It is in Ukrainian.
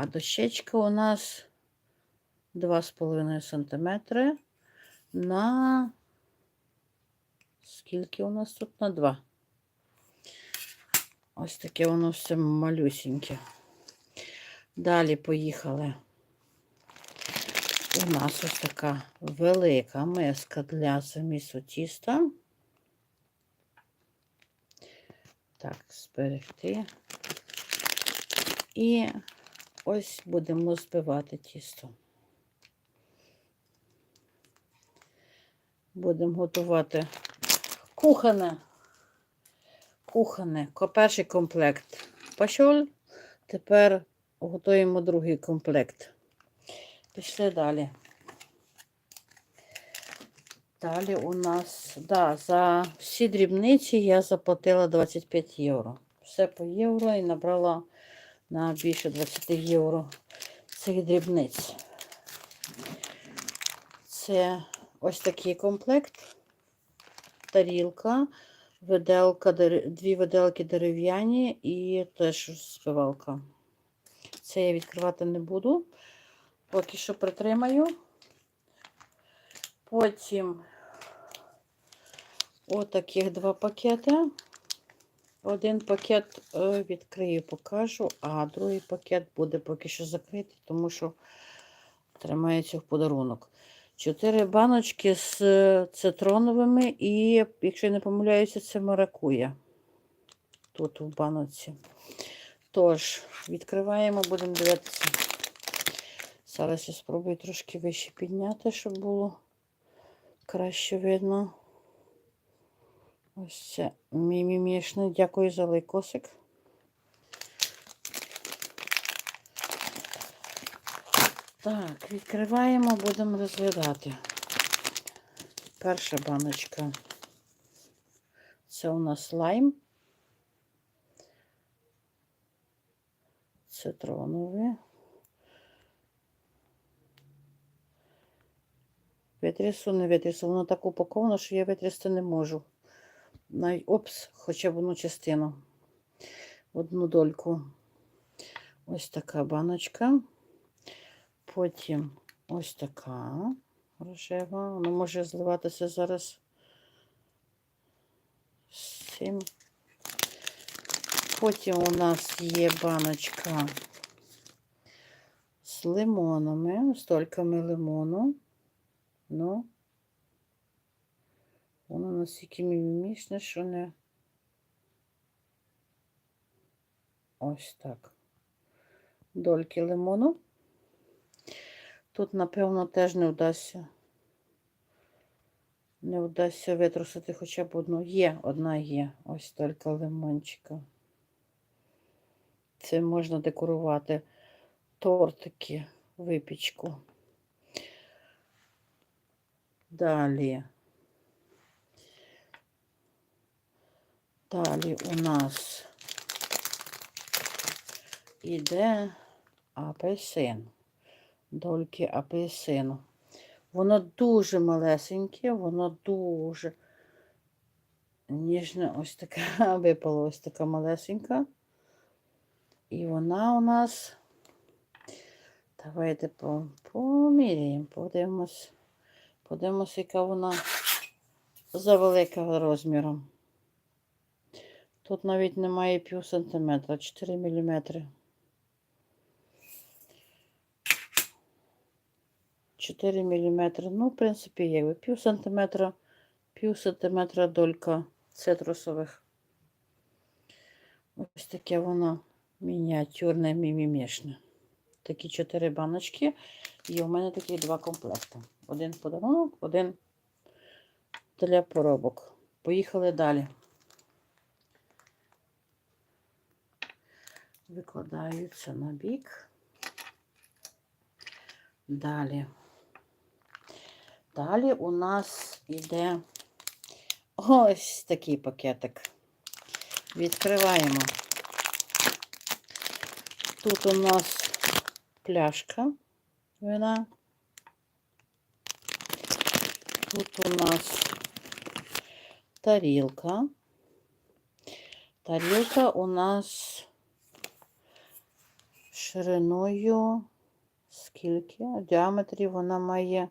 А дощечка у нас 2,5 см на скільки у нас тут на 2. Ось таке воно все малюсіньке. Далі поїхали. У нас ось така велика миска для замісу тіста. Так, зберегти. І ось будемо збивати тісто. Будемо готувати. Кухонне. ко- Перший комплект пішов. Тепер готуємо другий комплект. Пішли далі. Далі у нас, да, за всі дрібниці я заплатила 25 євро. Все по євро і набрала на більше 20 євро цих дрібниць. Це ось такий комплект. Тарілка, виделка, дві виделки дерев'яні і теж спивалка. Це я відкривати не буду. Поки що притримаю. Потім отаких два пакети. Один пакет е, відкрию, покажу, а другий пакет буде поки що закритий, тому що тримається в подарунок. Чотири баночки з е, цитроновими і, якщо я не помиляюся, це маракуя. Тут у баноці. Тож, відкриваємо, будемо дивитися. Зараз я спробую трошки вище підняти, щоб було краще видно. Ось це мімімішне. Дякую за лайкосик. Так, відкриваємо, будемо розглядати. Перша баночка. Це у нас лайм. Цитроновий. Витрясу, не витрясу. Воно так упаковано, що я витрясти не можу. Най... Опс, хоча б одну частину. Одну дольку. Ось така баночка. Потім ось така рожева. Вона може зливатися зараз цим. Потім у нас є баночка з лимонами, з лимону. Ну, воно настільки мімімішне, що не ось так. Дольки лимону. Тут, напевно, теж не вдасться. Не вдасться витрусити хоча б одну. Є, одна є. Ось тільки лимончика. Це можна декорувати тортики, випічку. Далі. Далі у нас іде апельсин. Дольки апельсину. Воно дуже малесеньке, воно дуже ніжне, ось така випала ось така малесенька. І вона у нас. Давайте поміряємо, подивимось. Подивимось, яка вона за велика розміром. Тут навіть немає пів сантиметра, 4 міліметри. 4 міліметри. Ну, в принципі, якби пів сантиметра, пів сантиметра долька цитрусових. Ось таке воно мініатюрне, мімімішне. Такі 4 баночки. І у мене такі два комплекти. Один подарунок, один для поробок. Поїхали далі. Викладаю це на бік. Далі. Далі у нас іде ось такий пакетик. Відкриваємо. Тут у нас пляшка вина. Тут у нас тарілка. Тарілка у нас шириною скільки? діаметрів вона має